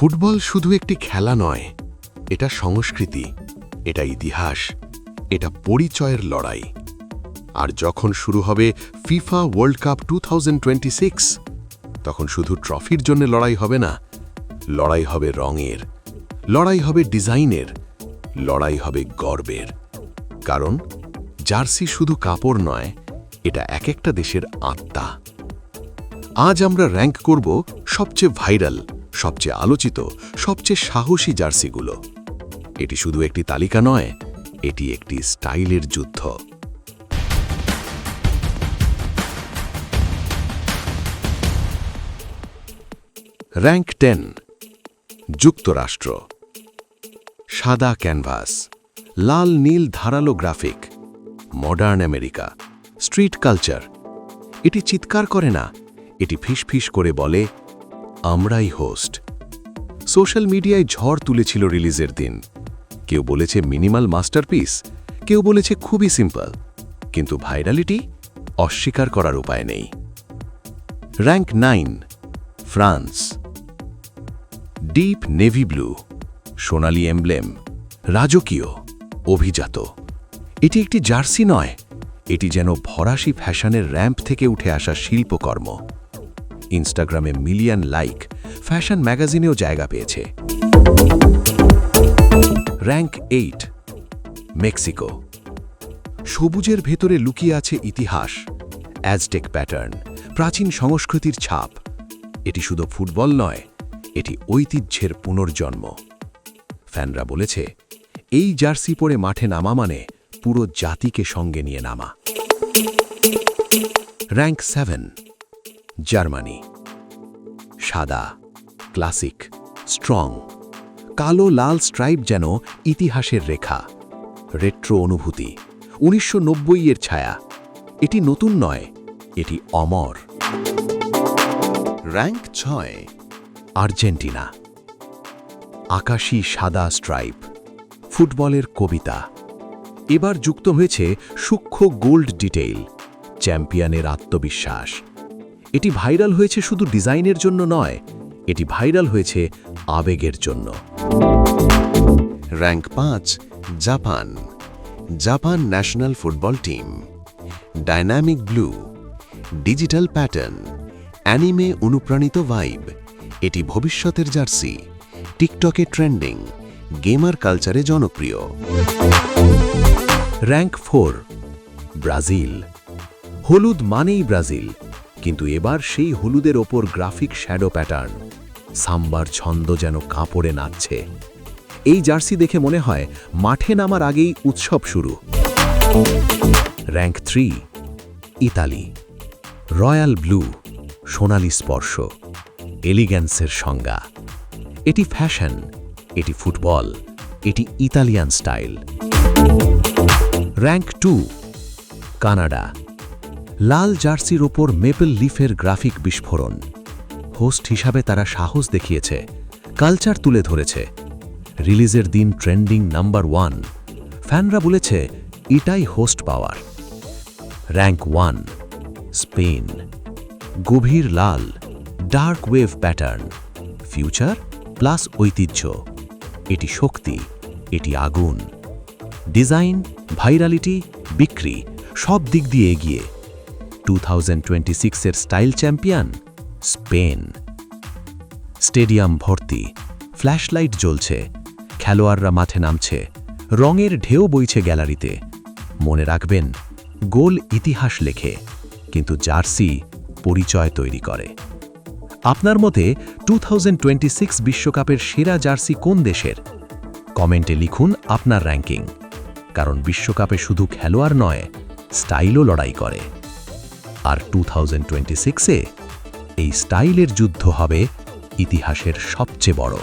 Football শুধু একটি খেলা নয়, এটা সংস্কৃতি, এটা ইতিহাস, এটা পরিচয়ের লড়াই। আর যখন শুরু হবে ফিফা ওয়ার্ল্ড কাপ টু তখন শুধু ট্রফির জন্য লড়াই হবে না, লড়াই হবে রঙের, লড়াই হবে ডিজাইনের, লড়াই হবে গর্বের। কারণ জার্সি শুধু কাপড় নয়, এটা এক একটা দেশের আত্মা। আজ আমরা র্যাঙ্ক করব সবচেয়ে ভাইরাল সবচেয়ে আলোচিত, সবচেয়ে সাহসী জার্সিগুলো। এটি শুধু একটি তালিকা নয়, এটি একটি স্টাইলের যুদ্ধ। র্যাঙ্ক টেন, যুক্তরাষ্ট্র। সাদা ক্যানভাস, লাল নীল ধারালো graphic, modern America, street culture. এটি চিৎকার করে না, এটি ফিসফিস করে বলে আমরাই হোস্ট সোশ্যাল মিডিয়ায় ঝড় তুলেছিল রিলিজের দিন। কেউ বলেছে মিনিমাল মাস্টারপিস কেউ বলেছে খুবই সিম্পল কিন্তু ভাইরালিটি অস্বীকার করার উপায় নেই। Rank nine France deep navy blue সোনালি এমব্লেম রাজকীয়, অভিজাত। এটি একটি জার্সি নয়, এটি যেন ফরাসি ফ্যাশনের র্যাম্প থেকে উঠে আসা শিল্পকর্ম। ইনস্টাগ্রামে মিলিয়ন লাইক, ফ্যাশন ম্যাগাজিনেও জায়গা পেয়েছে। Rank eight, Mexico. সবুজের ভেতরে লুকিয়ে আছে ইতিহাস, অ্যাজটেক প্যাটার্ন, প্রাচীন সংস্কৃতির ছাপ। এটি শুধু ফুটবল নয়, এটি ঐতিহ্যের পুনর্জন্ম। ফ্যানরা বলেছে, এই জার্সি পরে মাঠে নামা মানে পুরো জাতিকে সঙ্গে নিয়ে নামা। Rank seven Germany. সাদা, ক্লাসিক, স্ট্রং, কালো লাল স্ট্রাইপ যেন ইতিহাসের রেখা, রেট্রো অনুভূতি, উনিশশো নব্বই এর ছায়া। এটি নতুন নয়, এটি অমর। র্যাঙ্ক ছয়, আর্জেন্টিনা। আকাশী সাদা স্ট্রাইপ, ফুটবলের কবিতা। এবার যুক্ত হয়েছে সূক্ষ্ম গোল্ড ডিটেইল, চ্যাম্পিয়নের আত্মবিশ্বাস। এটি ভাইরাল হয়েছে শুধু ডিজাইনের জন্য নয়, এটি ভাইরাল হয়েছে আবেগের জন্য। র্যাঙ্ক পাঁচ, Japan. Japan national football team. Dynamic blue. Digital pattern. Anime অনুপ্রাণিত ভাইব। এটি ভবিষ্যতের জার্সি। টিকটকে ট্রেন্ডিং। গেমার কালচারে জনপ্রিয়। Rank four, Brazil. হলুদ মানেই ব্রাজিল। কিন্তু এবার সেই হলুদের ওপর গ্রাফিক শ্যাডো প্যাটার্ন। সাম্বার ছন্দ যেন কাপড়ে নাচছে। এই জার্সি দেখে মনে হয় মাঠে নামার আগেই উৎসব শুরু। Rank three Italy. Royal blue, সোনালি স্পর্শ। এলিগ্যান্সের সংজ্ঞা। এটি ফ্যাশন, এটি ফুটবল, এটি Italian style. Rank two Canada. লাল জার্সির ওপর মেপল লিফের গ্রাফিক বিস্ফোরণ। হোস্ট হিসাবে তারা সাহস দেখিয়েছে, কালচার তুলে ধরেছে। রিলিজের দিন ট্রেন্ডিং নাম্বার ওয়ান। ফ্যানরা বলেছে, এটাই host power. Rank one, Spain. গভীর লাল, dark wave pattern. Future plus ঐতিহ্য। এটি শক্তি, এটি আগুন। ডিজাইন, ভাইরালিটি, বিক্রি, সব দিক দিয়ে এগিয়ে। টু এর স্টাইল চ্যাম্পিয়ন, স্পেন। স্টেডিয়াম ভর্তি, ফ্ল্যাশলাইট জ্বলছে, খেলোয়াড়রা মাঠে নামছে, রঙের ঢেউ বইছে গ্যালারিতে। মনে রাখবেন, গোল ইতিহাস লেখে, কিন্তু জার্সি পরিচয় তৈরি করে। আপনার মতে টু বিশ্বকাপের সেরা জার্সি কোন দেশের? কমেন্টে লিখুন আপনার র্যাঙ্কিং, কারণ বিশ্বকাপে শুধু খেলোয়াড় নয়, স্টাইলও লড়াই করে। আর টু থাউজেন্ড এই স্টাইলের যুদ্ধ হবে ইতিহাসের সবচেয়ে বড়।